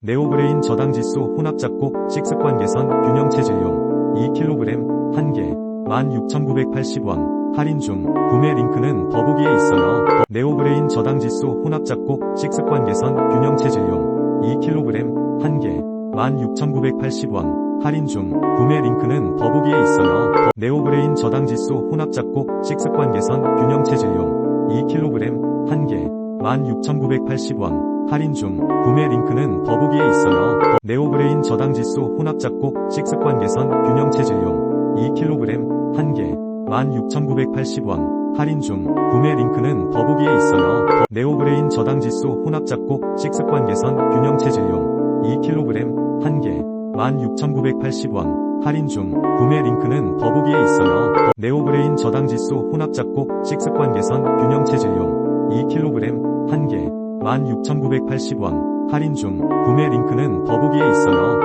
네오브레인 저당지수 혼합작곡 식습관 개선 균형 체질용 2kg 1개 16,980원 할인 중 구매 링크는 더보기에 있어요. 네오브레인 저당지수 혼합작곡 식습관 개선 균형 체질용 2kg 1개 16,980원 할인 중 구매 링크는 더보기에 있어요. 네오브레인 저당지수 혼합작곡 식습관 개선 균형 체질용 2kg 1개 16,980원 할인 중 구매 링크는 더보기에 있어요. 네오브레인 저당지수 혼합작곡 식습관 개선 균형 체질용 2kg 1개 16,980원 할인 중 구매 링크는 더보기에 있어요. 네오브레인 저당지수 혼합작곡 식습관 개선 균형 체질용 2kg 1개 16,980원 할인 중 구매 링크는 더보기에 있어요. 네오브레인 저당지수 혼합작곡 식습관 개선 균형 체질용 2kg 1개 16,980원 할인 중 구매 링크는 더보기에 있어요.